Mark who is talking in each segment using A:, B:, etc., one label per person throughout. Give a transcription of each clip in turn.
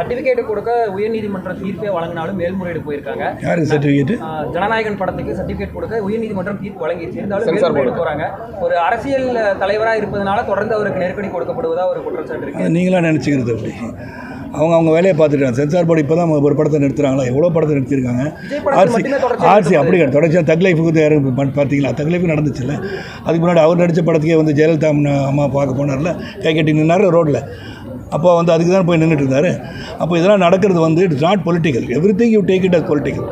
A: Certificate கொடுக்க உயர்நீதிமன்ற தீர்ப்பே வழங்கினாலும் மேல்முறையீடு போயிருக்காங்க.
B: யாருக்கு சர்டிஃபிகேட்டு
A: ஆஹ் ஜனநாயகன் படத்துக்கு சர்டிபிகேட் கொடுக்க உயர்நீதிமன்றம் தீர்ப்பு வழங்கிடுச்சு இருந்தாலும் மேல்முறையீடு போறாங்க. ஒரு அரசியல் தலைவரா இருப்பதனால தொடர்ந்து அவருக்கு நெருக்கடி கொடுக்கப்படுவதா ஒரு குற்றச்சாட்டு இருக்கு.
B: அது நீங்களாக நினச்சிக்கிறது அப்படி அவங்க அவங்க வேலையை பார்த்துட்டாங்க சென்சார் போர்டு இப்போ தான் ஒரு படத்தை நிறுத்துறாங்களா? எவ்வளோ படத்தை நிறுத்திருக்காங்க ஆர்சி ஆர்சி அப்படி கிடையாது தொடர்ச்சியாக தக் லைஃபுக்கு பார்த்தீங்களா? தக் லைஃப் நடந்துச்சுல்ல. அதுக்கு முன்னாடி அவர் நடித்த படத்துக்கே வந்து ஜெயலலிதா அம்மா அம்மா பார்க்க போனார்ல. கை கட்டி நின்னார் ரோட்டில் அப்போ வந்து அதுக்கு தான் போய் நின்றுட்டு இருந்தார். அப்போ இதெல்லாம் நடக்கிறது வந்து it's not political everything you take it as political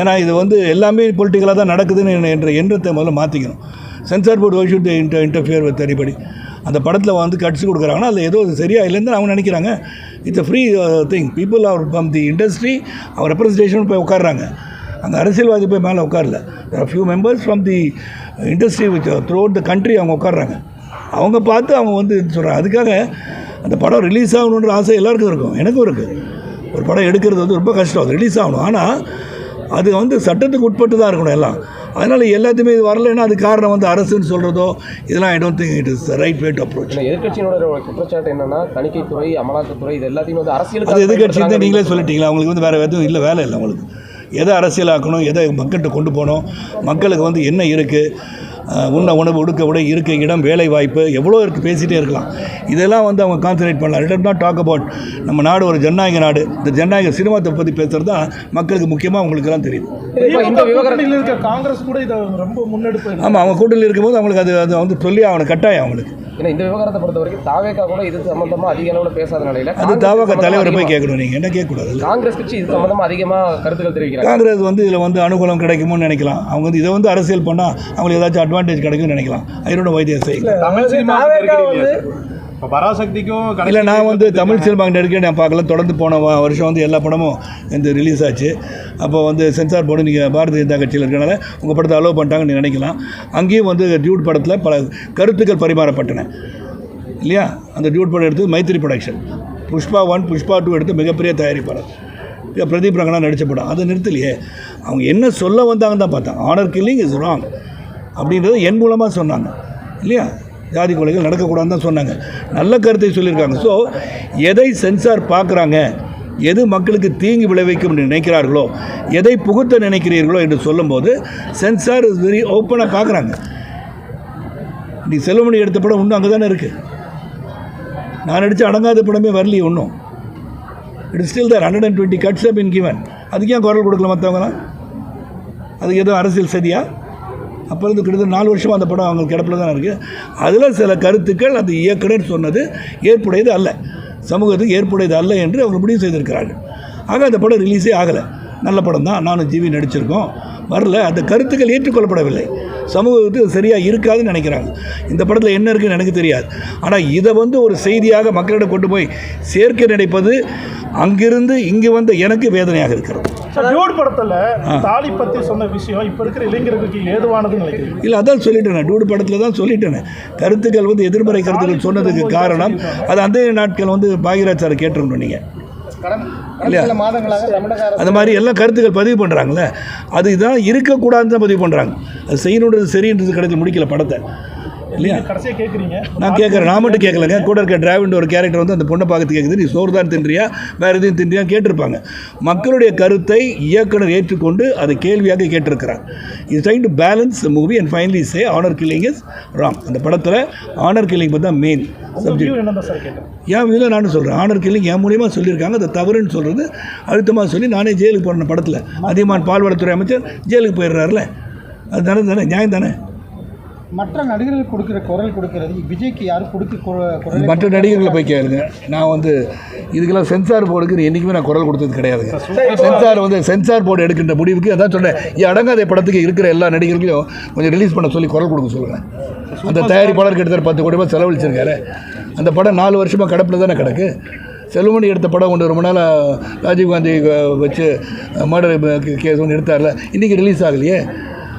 B: ஏன்னா இது வந்து எல்லாமே பொலிட்டிக்கலாக தான் நடக்குதுன்னு என்ற எண்ணத்தை முதல்ல மாற்றிக்கணும் censor board why should inter interfere with அடிப்படி அந்த படத்தில் வந்து கட்சி கொடுக்குறாங்கன்னா அதில் ஏதோ சரியாக இல்லைன்னு அவங்க நினைக்கிறாங்க. It's a free thing people our from the industry our representation போய் உட்காடுறாங்க அந்த அரசியல்வாதி போய் மேலே உட்காரல. Few members from the industry with throughout the country அவங்க உட்காடுறாங்க அவங்க பார்த்து அவங்க வந்து சொல்கிறாங்க அதுக்காக அந்த படம் ரிலீஸ் ஆகணுன்ற ஆசை எல்லாருக்கும் இருக்கும். எனக்கும் இருக்குது ஒரு படம் எடுக்கிறது வந்து ரொம்ப கஷ்டம். அது ரிலீஸ் ஆகணும். ஆனால் அது வந்து சட்டத்துக்கு உட்பட்டு தான் இருக்கணும் எல்லாம். அதனால் எல்லாத்தையுமே இது வரலைன்னா அது காரணம் வந்து அரசுன்னு சொல்கிறதோ இதெல்லாம் I don't think it is right way to approach
C: ஒரு குற்றச்சாட்டு என்னன்னா தணிக்கைத்துறை அமலாக்கத்துறை இது எல்லாத்தையும் வந்து அரசியல்
B: அது எதிர்கட்சி தான் நீங்களே சொல்லிட்டீங்களா? அவங்களுக்கு வந்து வேறு எதுவும் இல்லை வேலை இல்லை அவங்களுக்கு. எதை அரசியலாக்கணும் எதை மக்கள்கிட்ட கொண்டு போகணும் மக்களுக்கு வந்து என்ன இருக்குது உண்ண உணவு உடுக்க உடை இருக்க இடம் வேலை வாய்ப்பு எவ்வளோ இருக்குது பேசிகிட்டே இருக்கலாம். இதெல்லாம் வந்து அவங்க கான்சன்ட்ரேட் பண்ணலாம். லெட் நாட் டாக் அபவுட் நம்ம நாடு ஒரு ஜனநாயக நாடு. இந்த ஜனநாயக சினிமாத்தை பற்றி பேசுகிறது தான் மக்களுக்கு முக்கியமாக அவங்களுக்கெல்லாம் தெரியுது.
D: காங்கிரஸ் கூட இதை ரொம்ப முன்னெடுப்பு
B: ஆமாம் அவங்க கூட்டணியில் இருக்கும்போது அவங்களுக்கு அது அது வந்து சொல்லி அவனுக்கு கட்டாயம் அவங்களுக்கு.
C: ஏன்னா இந்த விவகாரத்தை பொறுத்த வரைக்கும் தாவேக்கா கூட இது சம்பந்தமா அதிக அளவுல பேசாத நிலையில
B: அது
C: காங்கிரஸ்
B: தாவாக
C: சம்பந்தமா
B: தலைவரை போய் கேட்கணும் நீங்கள் என்ன கேட்கக்கூடாது?
C: காங்கிரஸ் கட்சி இது சம்பந்தமா அதிகமா கருத்துக்கள் தெரிவிக்கிறாங்க.
B: காங்கிரஸ் வந்து இதில் வந்து அனுகூலம் கிடைக்குமோன்னு நினைக்கலாம். அவங்க வந்து இதை வந்து அரசியல் பண்ணால் அவங்களுக்கு ஏதாச்சும் அட்வான்டேஜ் கிடைக்கும்னு நினைக்கலாம். ஐரோட
D: தமிழ் சினிமா இப்போ பராசக்திக்கும்
B: இல்லை நான் வந்து தமிழ் சினிமா நெருக்கி நான் பார்க்கல. தொடர்ந்து போன வருஷம் வந்து எல்லா படமும் இந்த ரிலீஸ் ஆச்சு. அப்போ வந்து சென்சார் போர்டு நீங்கள் பாரதிய ஜனதா கட்சியில் இருக்கனால உங்கள் படத்தை அலோவ் பண்ணிட்டாங்கன்னு நினைக்கலாம். அங்கேயும் வந்து டியூட் படத்தில் பல கருத்துக்கள் பரிமாறப்பட்டன. இல்லையா? அந்த டியூட் படம் எடுத்து Mythri production Pushpa one Pushpa two எடுத்து மிகப்பெரிய தயாரிப்பாளர். பிரதீப் ரங்கனா நடித்த படம். அதை நிறுத்தலையே. அவங்க என்ன சொல்ல வந்தாங்கன்னு தான் பார்த்தாங்க ஆனர் கில்லிங் இஸ் ராங் அப்படின்றத என் மூலமாக சொன்னாங்க. இல்லையா? ஜாதி கொலைகள் நடக்கக்கூடாதுன்னு தான் சொன்னாங்க. நல்ல கருத்தை சொல்லியிருக்காங்க. ஸோ எதை சென்சார் பார்க்குறாங்க? எது மக்களுக்கு தீங்கு விளைவிக்கும் என்று நினைக்கிறார்களோ எதை புகுத்த நினைக்கிறீர்களோ என்று சொல்லும்போது சென்சார் இஸ் வெரி ஓப்பனாக பார்க்குறாங்க. நீ செல்வமணி எடுத்த படம் இன்னும் அங்கே தானே இருக்குது நான் நடித்த அடங்காத படமே வரலையே ஒன்றும் it still three hundred and twenty cuts up in given அதுக்கு ஏன் குரல் கொடுக்கல மற்றவங்களாம் அதுக்கு எதுவும் அரசியல் சரியா அப்போ இருந்து கிட்டத்தட்ட நாலு வருஷமாக அந்த படம் அவங்க கிடப்பில் தான் இருக்குது அதில் சில கருத்துக்கள் அந்த இயக்குனர் சொன்னது ஏற்புடையது அல்ல. சமூகத்துக்கு ஏற்புடையது அல்ல என்று அவங்க முடிவு செய்திருக்கிறார்கள். ஆக அந்த படம் ரிலீஸே ஆகலை. நல்ல படம் தான் நானும் ஜிவி நடிச்சிருக்கோம். வரல. அந்த கருத்துக்கள் ஏற்றுக்கொள்ளப்படவில்லை. சமூகத்துக்கு சரியாக இருக்காதுன்னு நினைக்கிறாங்க. இந்த படத்தில் என்ன இருக்குன்னு எனக்கு தெரியாது. ஆனால் இதை வந்து ஒரு செய்தியாக மக்களிடம் கொண்டு போய் சேர்க்க நினைப்பது அங்கிருந்து இங்கே வந்த எனக்கு வேதனையாக இருக்கிறது.
D: டியூட் படத்துல தாலி பத்தி சொன்ன விஷயம் இப்ப இருக்கிற இளைஞர்களுக்கு ஏதுவானதுன்னு நினைக்கிறீங்க?
B: இல்லை அதான் சொல்லிட்டேன் டூடு படத்தில் தான் சொல்லிட்டேன். கருத்துக்கள் வந்து எதிர்மறை கருத்துக்கள் சொன்னதுக்கு காரணம் அது அந்த நாட்கள் வந்து பாகியராஜ் சார் கேட்டிருக்கணும் நீங்கள் அந்த மாதிரி எல்லாம் கருத்துக்கள் பதிவு பண்ணுறாங்களே அது இதான் இருக்கக்கூடாதுன்னு தான் பதிவு பண்ணுறாங்க அது செய்யணுன்றது சரின்றது கிடைச்சி முடிக்கல படத்தை. இல்லையா? நான் கேட்குறேன் நான் மட்டும் கேட்கலங்க கூட இருக்க டிராவிண்ட் ஒரு கேரக்டர் வந்து அந்த பொண்ணை பார்த்து கேட்குது நீ சோறு தான் தின்றியா? வேறு எதுவும் தின்றியா கேட்டிருப்பாங்க. மக்களுடைய கருத்தை இயக்குனர் ஏற்றுக்கொண்டு அதை கேள்வியாக கேட்டிருக்கிறார். Is trying to balance movie and finally say honour killing is wrong அந்த படத்தில் ஆனர் கில்லிங் தான் மெயின் சப்ஜெக்ட் என் வீட்டில் நானும் சொல்கிறேன் ஆனர் கில்லிங் என் மூலியமாக சொல்லியிருக்காங்க. அது தவறுன்னு சொல்கிறது அழுத்தமாக சொல்லி நானே ஜெயிலுக்கு போன படத்தில். அதிகமான பால்வளத்துறை அமைச்சர் ஜெயிலுக்கு போயிடுறாருல. அது தானே தானே? நியாயம் தானே?
E: மற்ற நடிகர்கள் கொடுக்குற குரல் கொடுக்கறது விஜய்க்கு யாரும் கொடுக்க
B: மற்ற நடிகர்களை போய் கேளுங்க. நான் வந்து இதுக்கெல்லாம் சென்சார் போர்டுக்கு என்றைக்குமே நான் குரல் கொடுத்தது கிடையாதுங்க. சென்சார் வந்து சென்சார் போர்டு எடுக்கின்ற முடிவுக்கு அதான் சொன்னேன். அடங்காத படத்துக்கு இருக்கிற எல்லா நடிகர்களையும் கொஞ்சம் ரிலீஸ் பண்ண சொல்லி குரல் கொடுக்க சொல்லுங்கள் அந்த தயாரிப்பாளர் கிட்டத்தட்ட பத்து கோடி ரூபாய் செலவழிச்சிருக்காரு. அந்த படம் நாலு வருஷமாக கிடப்பில் தானே கிடக்கு. செல்வமணி எடுத்த படம் ஒன்று ரொம்ப நாளாக ராஜீவ்காந்தி வச்சு மர்டர் கேஸ் ஒன்று எடுத்தார்ல. இன்றைக்கி ரிலீஸ் ஆகலையே.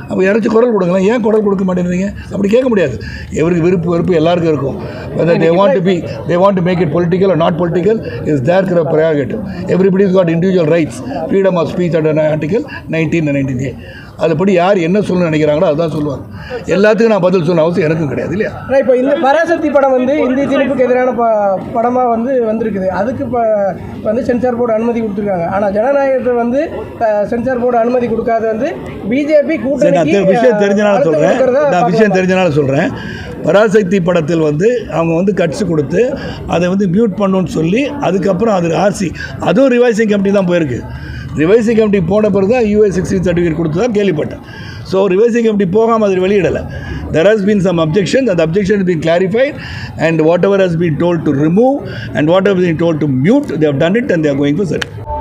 B: அப்போ யாராச்சும் குரல் கொடுக்கலாம் ஏன் குரல் கொடுக்க மாட்டேங்கிறீங்க அப்படி கேட்க முடியாது எவருக்கு விருப்பு வெறுப்பு எல்லாருக்கும் இருக்கும் whether they want to be they want to make it political not political is there கிற prerogative everybody is got individual rights freedom of speech and article nineteen nineteen A அதுபடி யார் என்ன சொல்லணும்னு நினைக்கிறாங்களோ அதுதான் சொல்லுவாங்க. எல்லாத்துக்கும் நான் பதில் சொன்ன அவசியம் எனக்கும் கிடையாது இல்லையா?
F: ஆனால் இப்போ இந்த பராசக்தி படம் வந்து இந்திய திணிப்புக்கு எதிரான ப படமாக வந்து வந்திருக்குது. அதுக்கு இப்போ வந்து சென்சார் போர்டு அனுமதி கொடுத்துருக்காங்க. ஆனால் ஜனநாயகத்தை வந்து சென்சார் போர்டு அனுமதி கொடுக்காத வந்து பிஜேபி கூட்டணி
B: விஷயம் தெரிஞ்சனால சொல்கிறேன் நான் விஷயம் தெரிஞ்சனால சொல்கிறேன் பராசக்தி படத்தில் வந்து அவங்க வந்து கட்ஸ் கொடுத்து அதை வந்து மியூட் பண்ணணும்னு சொல்லி அதுக்கப்புறம் அது ஆர்சி அதுவும் ரிவைசிங் கமிட்டி தான் போயிருக்கு. ரிவைசிங் கமிட்டி போன பிறகு தான் யூஎஸ் சிக்ஸ்டீன் சர்டிஃபிகேட் கொடுத்து தான் கேள்விப்பட்டேன். ஸோ ரிவைசிங் கமிட்டி போகாமல் அது வெளியிடலை. There has been some objection அந்த objection been clarified and whatever has been told to remove and whatever been told to mute they've done it and they're going to certificate